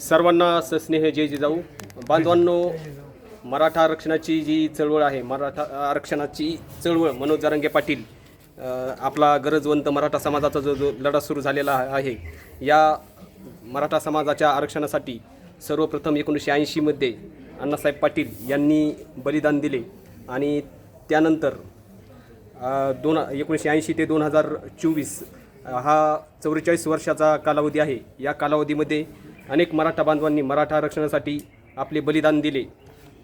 सर्वांना सस्नेह जय जिजाऊ. बांधवांनो मराठा आरक्षणाची जी चळवळ आहे मराठा आरक्षणाची चळवळ मनोज जारंगे पाटील आपला गरजवंत मराठा समाजाचा जो जो लढा सुरू झालेला आहे या मराठा समाजाच्या आरक्षणासाठी सर्वप्रथम एकोणीसशे ऐंशीमध्ये अण्णासाहेब पाटील यांनी बलिदान दिले आणि त्यानंतर दोन एकोणीसशे ऐंशी ते दोन हजार चोवीस हा चौवेचाळीस वर्षाचा कालावधी आहे. या कालावधीमध्ये अनेक मराठा बांधवांनी मराठा आरक्षणासाठी आपले बलिदान दिले.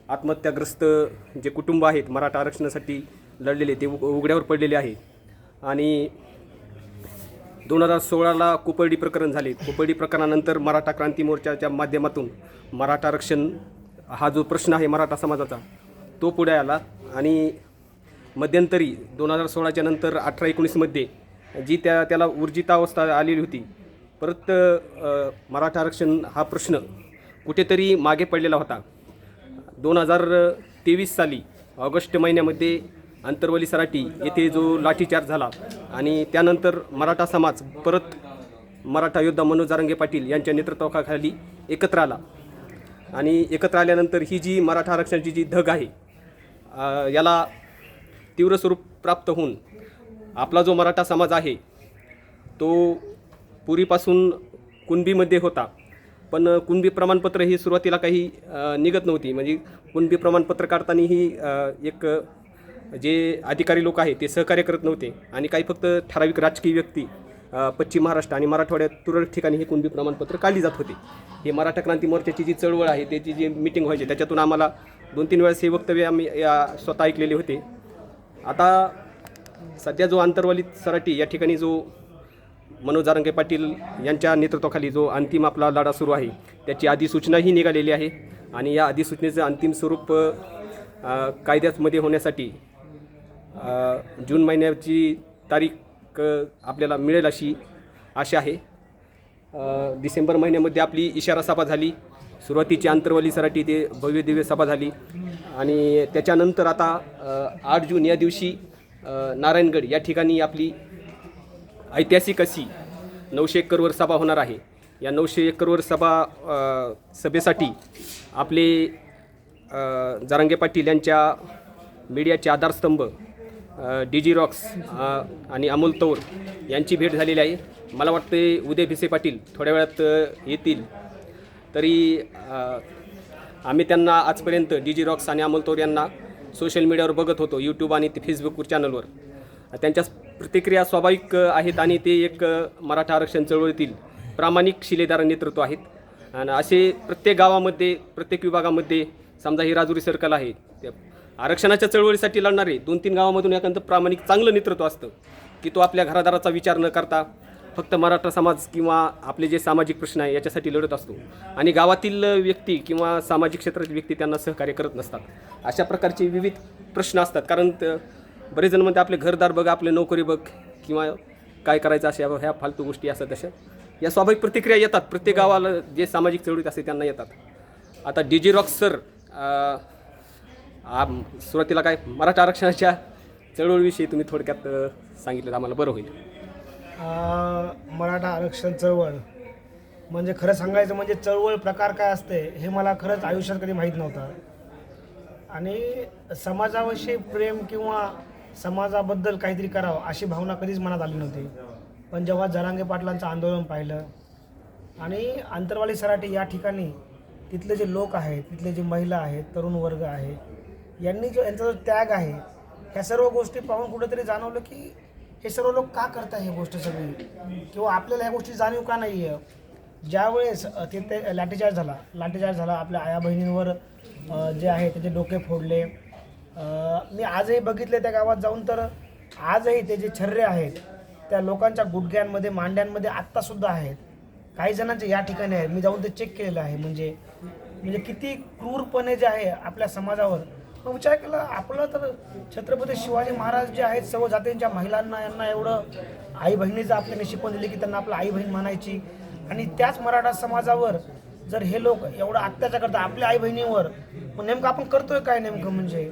आत्महत्याग्रस्त जे कुटुंब आहेत मराठा आरक्षणासाठी लढलेले ते उघड्यावर पडलेले आहे. आणि दोन हजार सोळाला कुपर्डी प्रकरण झाले. कोपर्डी प्रकरणानंतर मराठा क्रांती मोर्चाच्या माध्यमातून मराठा आरक्षण हा जो प्रश्न आहे मराठा समाजाचा तो पुढे आला. आणि मध्यंतरी दोन हजार सोळाच्या नंतर अठरा एकोणीसमध्ये जी त्या त्याला ऊर्जितावस्था आलेली होती परत मराठा आरक्षण हा प्रश्न कुठेतरी मागे पडलेला होता. दोन हजार तेवीस साली ऑगस्ट महिन्यामध्ये अंतरवली सराटी येथे जो लाठीचार्ज झाला आणि त्यानंतर मराठा समाज परत मराठा योद्धा मनोज जारंगे पाटील यांच्या नेतृत्वाखाली एकत्र आला. आणि एकत्र आल्यानंतर ही जी मराठा आरक्षणाची जी धग आहे याला तीव्र स्वरूप प्राप्त होऊन आपला जो मराठा समाज आहे तो पूर्वीपासून कुणबीमध्ये होता. पण कुणबी प्रमाणपत्र ही सुरुवातीला काही निघत नव्हती. म्हणजे कुणबी प्रमाणपत्र काढताना ही एक जे अधिकारी लोक आहेत ते सहकार्य करत नव्हते. आणि काही फक्त ठराविक राजकीय व्यक्ती पश्चिम महाराष्ट्र आणि मराठवाड्यात तुरळक ठिकाणी हे कुणबी प्रमाणपत्र काढली जात होते. हे मराठा क्रांती मोर्चाची जी चळवळ आहे त्याची जी मिटिंग व्हायची त्याच्यातून आम्हाला दोन तीन वेळेस हे वक्तव्य आम्ही या स्वतः ऐकलेले होते. आता सध्या जो आंतरवालीत सराटी या ठिकाणी जो मनोज जारंगे पाटील यांच्या नेतृत्वाखाली जो अंतिम आपला लढा सुरू आहे त्याची अधिसूचनाही निघालेली आहे. आणि या अधिसूचनेचं अंतिम स्वरूप कायद्यामध्ये होण्यासाठी जून महिन्याची तारीख आपल्याला मिळेल अशी आशा आहे. डिसेंबर महिन्यामध्ये आपली इशारा सभा झाली. सुरुवातीची आंतरवाली सराटी ते भव्य दिव्य सभा झाली. आणि त्याच्यानंतर आता आठ जून या दिवशी नारायणगड या ठिकाणी आपली ऐतिहासिक अशी नऊशे एकरवर सभा होणार आहे. या नऊशे एकरवर सभा सभेसाठी आपले अ, जारंगे पाटील यांच्या मीडियाचे आधारस्तंभ डी जी रॉक्स आणि अमोल तौर यांची भेट झालेली आहे. मला वाटते उदय भिसे पाटील थोड्या वेळात येतील. तरी आम्ही त्यांना आजपर्यंत डी जी रॉक्स आणि अमोल तौर यांना सोशल मीडियावर बघत होतो यूट्यूब आणि ते फेसबुक चॅनलवर त्यांच्या प्रतिक्रिया स्वाभाविक आहेत आणि ते एक मराठा आरक्षण चळवळीतील प्रामाणिक शिलेदार नेतृत्व आहेत. आणि असे प्रत्येक गावामध्ये प्रत्येक विभागामध्ये समजा ही राजुरी सर्कल आहे त्या आरक्षणाच्या चळवळीसाठी लढणारे दोन तीन गावामधून एखादं प्रामाणिक चांगलं नेतृत्व असतं की तो आपल्या घरादाराचा विचार न करता फक्त मराठा समाज किंवा आपले जे सामाजिक प्रश्न आहे याच्यासाठी लढत असतो. आणि गावातील व्यक्ती किंवा सामाजिक क्षेत्रातील व्यक्ती त्यांना सहकार्य करत नसतात. अशा प्रकारचे विविध प्रश्न असतात. कारण बरेच जण म्हणते आपले घरदार बघ आपले नोकरी बघ किंवा काय करायचं अशा ह्या फालतू गोष्टी असतात तशा. या स्वाभाविक प्रतिक्रिया येतात. प्रत्येक गावाला जे सामाजिक चळवळीत असते त्यांना येतात. आता डी रॉक्स सर सुरुवातीला काय मराठा आरक्षणाच्या चळवळीविषयी तुम्ही थोडक्यात सांगितलं आम्हाला बरं होईल. मराठा आरक्षण चळवळ म्हणजे खरं सांगायचं म्हणजे चळवळ प्रकार काय असते हे मला खरंच आयुष्यात कधी माहीत नव्हतं. आणि समाजाविषयी प्रेम किंवा समाजाबद्दल काहीतरी करावं अशी भावना कधीच मनात आली नव्हती. पण जेव्हा जरांगे पाटलांचं आंदोलन पाहिलं आणि आंतरवाली सराटे या ठिकाणी तिथले जे लोक आहेत तिथले जे महिला आहेत तरुण वर्ग आहे यांनी जो यांचा जो त्याग आहे ह्या सर्व गोष्टी पाहून कुठेतरी जाणवलं की हे सर्व लोक का करतात ही गोष्ट सगळी? किंवा आपल्याला ह्या गोष्टी जाणीव का नाही आहे ज्यावेळेस तिथे लाठीचार्ज झाला लाठीचार्ज झाला आपल्या आया बहिणींवर जे आहे त्याचे डोके फोडले. मी आजही बघितले त्या गावात जाऊन तर आजही ते जे छर्रे आहेत त्या लोकांच्या गुडघ्यांमध्ये मांड्यांमध्ये आत्तासुद्धा आहेत. काही जणांचे या ठिकाणी आहे मी जाऊन ते चेक केलेलं आहे. म्हणजे म्हणजे किती क्रूरपणे जे आहे आपल्या समाजावर. मग विचार केला आपलं तर छत्रपती शिवाजी महाराज जे आहेत सर्व जातींच्या महिलांना यांना एवढं आई बहिणीचं आपल्याने शिकवून दिली की त्यांना आपलं आई बहीण म्हणायची आणि त्याच मराठा समाजावर जर हे लोक एवढं अत्याचार करतात आपल्या आई बहिणीवर मग नेमकं आपण करतोय काय नेमकं म्हणजे?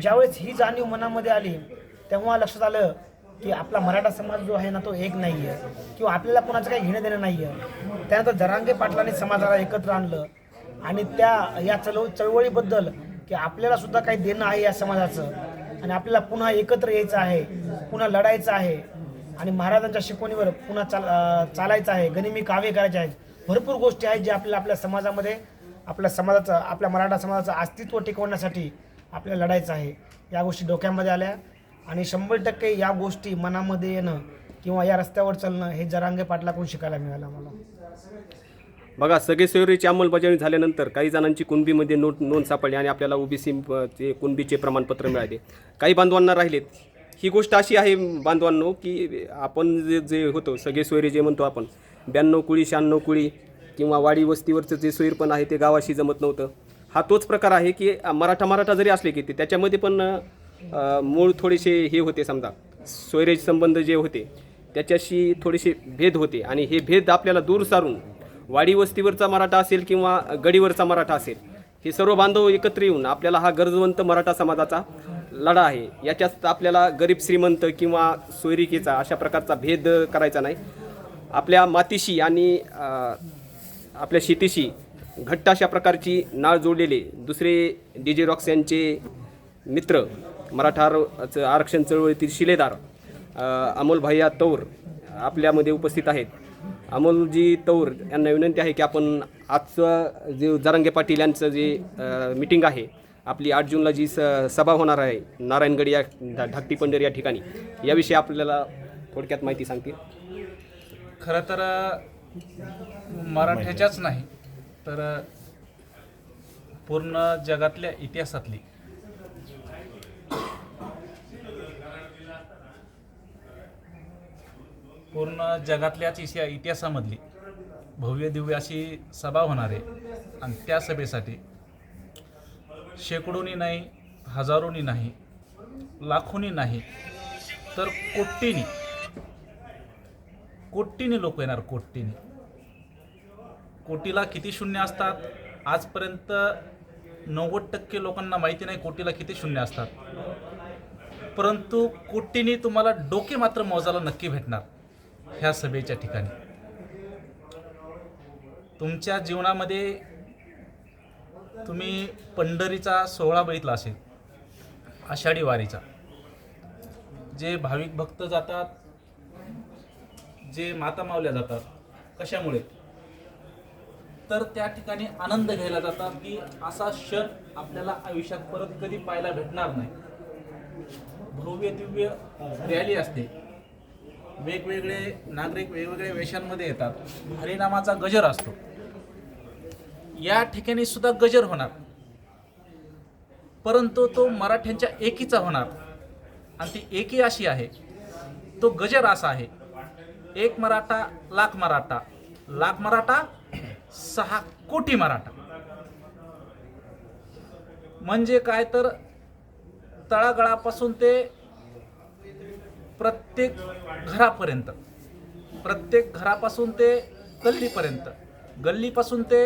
ज्यावेळेस ही जाणीव मनामध्ये आली तेव्हा लक्षात आलं की आपला मराठा समाज जो आहे ना तो एक नाही आहे. किंवा आपल्याला कोणाचं काही घेणं देणं नाही आहे. त्यानंतर जरांगे पाटलांनी समाजाला एकत्र आणलं आणि त्या या चळव चळवळीबद्दल की आपल्याला सुद्धा काही देणं आहे या समाजाचं. आणि आपल्याला पुन्हा एकत्र यायचं आहे पुन्हा लढायचं आहे. आणि महाराजांच्या शिकवणीवर पुन्हा चाल चालायचं आहे गनिमी काव्य करायचे आहेत. भरपूर गोष्टी आहेत ज्या आपल्याला आपल्या समाजामध्ये आपल्या समाजाचं आपल्या मराठा समाजाचं अस्तित्व टिकवण्यासाठी आपल्याला लढायचं आहे. या गोष्टी डोक्यामध्ये आल्या आणि शंभर टक्के या गोष्टी मनामध्ये येणं किंवा या रस्त्यावर चालणं हे जरांगे पाटलाकडून शिकायला मिळालं मला बघा सगळे सोयरीची अंमलबजावणी झाल्यानंतर काही जणांची कुणबीमध्ये नोट नोंद सापडली आणि आपल्याला ओबीसी कुणबीचे प्रमाणपत्र मिळाले. काही बांधवांना राहिलेत. ही गोष्ट अशी आहे बांधवांनो की आपण जे जे होतो सगळे सोयरे जे म्हणतो आपण ब्याण्णव कुळी शहाण्णव कुळी किंवा वाडी वस्तीवरचं जे सोयीरपण आहे ते गावाशी जमत नव्हतं. हा तोच प्रकार आहे की मराठा मराठा जरी असले की ते त्याच्यामध्ये पण मूळ थोडेसे हे होते समजा स्वैरेज संबंध जे होते त्याच्याशी थोडेसे भेद होते. आणि हे भेद आपल्याला दूर सारून वाडी वस्तीवरचा मराठा असेल किंवा गडीवरचा मराठा असेल हे सर्व बांधव एकत्र येऊन आपल्याला हा गरजवंत मराठा समाजाचा लढा आहे. याच्यात आपल्याला गरीब श्रीमंत किंवा सोयरिकेचा अशा प्रकारचा भेद करायचा नाही. आपल्या मातीशी आणि आपल्या शेतीशी घट्ट अशा प्रकारची नाळ जोडलेले दुसरे डी जे रॉक्स यांचे मित्र मराठा आरक्षण चळवळीतील शिलेदार अमोल भैया तौर आपल्यामध्ये उपस्थित आहेत. अमोलजी तौर यांना विनंती आहे की आपण आजचं जे जारंगे पाटील यांचं जे मिटिंग आहे आपली आठ जूनला जी स सभा होणार आहे नारायणगड या ढाकटी पंढर या ठिकाणी याविषयी आपल्याला थोडक्यात माहिती सांगतील. खरं तर मराठ्याच्याच नाही तर पूर्ण जगातल्या इतिहासातली. पूर्ण जगातल्याच इतिहा इतिहासामधली भव्य दिव्य अशी सभा होणार आहे. आणि त्या सभेसाठी शेकडोनी नाही हजारोनी नाही लाखोनी नाही तर कोट्टीनी कोट्टीने लोक येणार कोट्टीनी. कोटीला किती शून्य असतात? आजपर्यंत नव्वद टक्के लोकांना माहिती नाही कोटीला किती शून्य असतात. परंतु कोटीने तुम्हाला डोके मात्र मोजायला नक्की भेटणार ह्या सभेच्या ठिकाणी. तुमच्या जीवनामध्ये तुम्ही पंढरीचा सोहळा बघितला असेल आषाढी वारीचा. जे भाविक भक्त जातात जे माता मावल्या जातात कशामुळे? तर त्या ठिकाणी आनंद घ्यायला जातात की असा क्षण आपल्याला आयुष्यात परत कधी पाहायला भेटणार नाही. भव्य दिव्य रॅली असते. वेगवेगळे नागरिक वेगवेगळ्या वेशांमध्ये येतात. हरिनामाचा गजर असतो. या ठिकाणी सुद्धा गजर होणार. परंतु तो मराठ्यांच्या एकीचा होणार. आणि ती एकी अशी आहे. तो गजर असा आहे. एक मराठा लाख मराठा. लाख मराठा सहा कोटी मराठा. म्हणजे काय तर तळागळापासून ते प्रत्येक घरापर्यंत प्रत्येक घरापासून ते गल्लीपर्यंत गल्लीपासून ते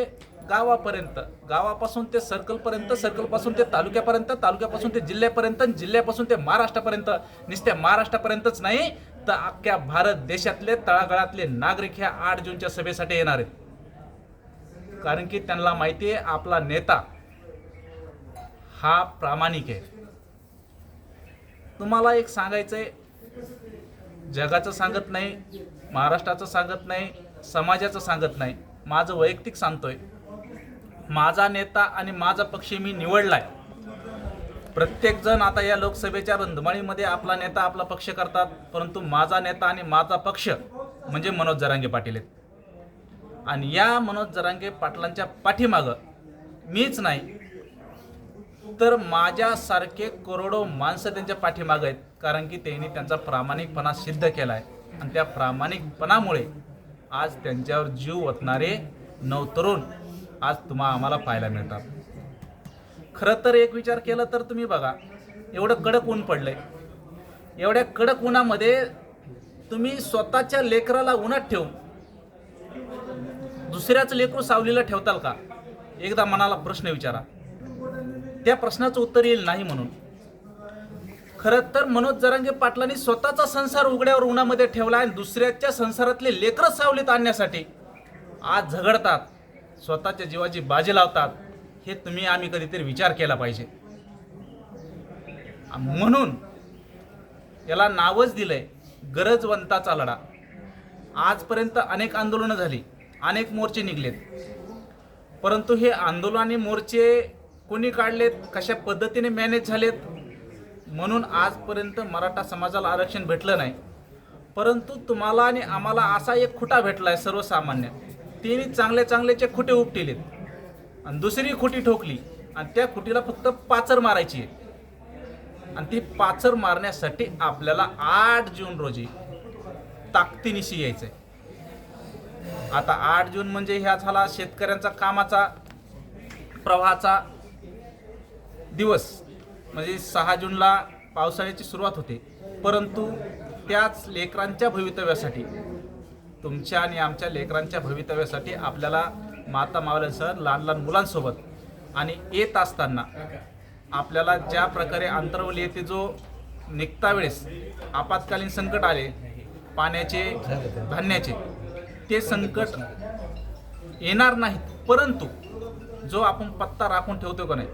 गावापर्यंत गावापासून ते सर्कलपर्यंत सर्कलपासून ते तालुक्यापर्यंत तालुक्यापासून ते जिल्ह्यापर्यंत जिल्ह्यापासून ते महाराष्ट्रापर्यंत. नुसत्या महाराष्ट्रापर्यंतच नाही तर अख्ख्या भारत देशातले तळागाळातले नागरिक ह्या आठ जूनच्या सभेसाठी येणार आहेत. कारण की त्यांना माहिती आहे आपला नेता हा प्रामाणिक आहे. तुम्हाला एक सांगायचं आहे जगाचं सांगत नाही महाराष्ट्राचं सांगत नाही समाजाचं सांगत नाही. माझं वैयक्तिक सांगतोय माझा नेता आणि माझा पक्ष मी निवडलाय. आहे प्रत्येकजण आता या लोकसभेच्या रंधमाळीमध्ये आपला नेता आपला पक्ष करतात परंतु माझा नेता आणि माझा पक्ष म्हणजे मनोज जरांगे पाटील आहेत. आणि या मनोज जरांगे पाटलांच्या पाठीमागं मीच नाही तर माझ्यासारखे करोडो माणसं त्यांच्या पाठीमागं आहेत कारण की त्यांनी त्यांचा प्रामाणिकपणा सिद्ध केला आहे आणि त्या प्रामाणिकपणामुळे आज त्यांच्यावर जीव ओतणारे नवतरुण आज तुम्हा आम्हाला पाहायला मिळतात. खरं तर एक विचार केला तर तुम्ही बघा एवढं कडक ऊन पडलंय. एवढ्या कडक उन्हामध्ये तुम्ही स्वतःच्या लेकराला उन्हात ठेवून दुसऱ्याचं लेकरू सावलीला ठेवताल का? एकदा मनाला प्रश्न विचारा. त्या प्रश्नाचं उत्तर येईल नाही म्हणून. खरं तर मनोज जरांगे पाटलांनी स्वतःचा संसार उघड्यावर उन्हामध्ये ठेवला आणि दुसऱ्याच्या संसारातले लेकरं सावलीत आणण्यासाठी आज झगडतात. स्वतःच्या जीवाची बाजी लावतात. हे तुम्ही आम्ही कधीतरी विचार केला पाहिजे. म्हणून याला नावच दिलंय गरजवंताचा लढा. आजपर्यंत अनेक आंदोलनं झाली. अनेक मोर्चे निघलेत. परंतु हे आंदोलन आणि मोर्चे कोणी काढलेत? कशा पद्धतीने मॅनेज झालेत? म्हणून आजपर्यंत मराठा समाजाला आरक्षण भेटलं नाही. परंतु तुम्हाला आणि आम्हाला असा एक खुटा भेटला आहे सर्वसामान्य. तिने चांगले चांगल्याचे खुटे उपटिलेत. आणि दुसरी खुटी ठोकली. आणि त्या खुटीला फक्त पाचर मारायची आहे. आणि ती पाचर मारण्यासाठी आपल्याला आठ जून रोजी ताकदीनिशी यायचं आहे आता आठ जून म्हणजे ह्या झाला शेतकऱ्यांचा कामाचा प्रवाहाचा दिवस. म्हणजे सहा जूनला पावसाळ्याची सुरुवात होते. परंतु त्याच लेकरांच्या भवितव्यासाठी तुमच्या आणि आमच्या लेकरांच्या भवितव्यासाठी आपल्याला माता मावल्यांसह लहान लहान मुलांसोबत. आणि येत असताना आपल्याला ज्या प्रकारे अंतरवली येथे जो निघता वेळेस आपत्कालीन संकट आले पाण्याचे धान्याचे ते संकट येणार नाहीत. परंतु जो आपण पत्ता राखून ठेवतो का नाही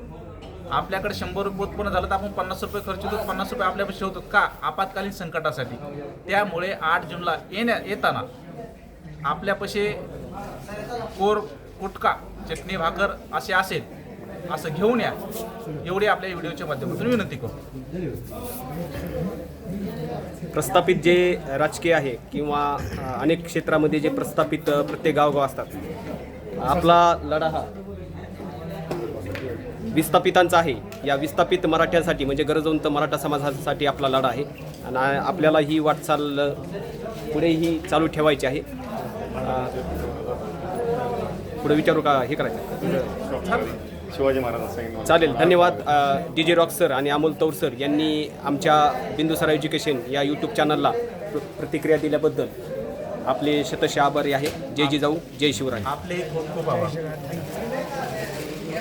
आपल्याकडे शंभर रुपये उत्पन्न झालं तर आपण पन्नास रुपये खर्च होतो पन्नास रुपये आपल्यापाशी ठेवतो का? आपत्कालीन संकटासाठी. त्यामुळे आठ जूनला येण्या येताना आपल्यापाशी कोर कुटका चटणी भाकर असे असेल असं घेऊन या. एवढी आपल्या व्हिडिओच्या माध्यमातून विनंती करतो प्रस्थापित जे राजकीय आहे किंवा अनेक क्षेत्रामध्ये जे प्रस्थापित प्रत्येक गावगाव असतात आपला लढा हा विस्थापितांचा आहे. या विस्थापित मराठ्यांसाठी म्हणजे गरजवंत मराठा समाजासाठी आपला लढा आहे. आणि आपल्याला ही वाटचाल पुढेही चालू ठेवायची आहे. पुढे विचारू का हे करायचं? शिवाजी महाराजांना सांगितलं चालेल धन्यवाद डी जे रॉक सर आणि अमोल तौर सर यांनी आमच्या बिंदुसरा एज्युकेशन या यूट्यूब चॅनलला प्र प्रतिक्रिया दिल्याबद्दल आपले शतशः आभारी आहे. जय जिजाऊ जय शिवराय. आपले खूप खूप आभार.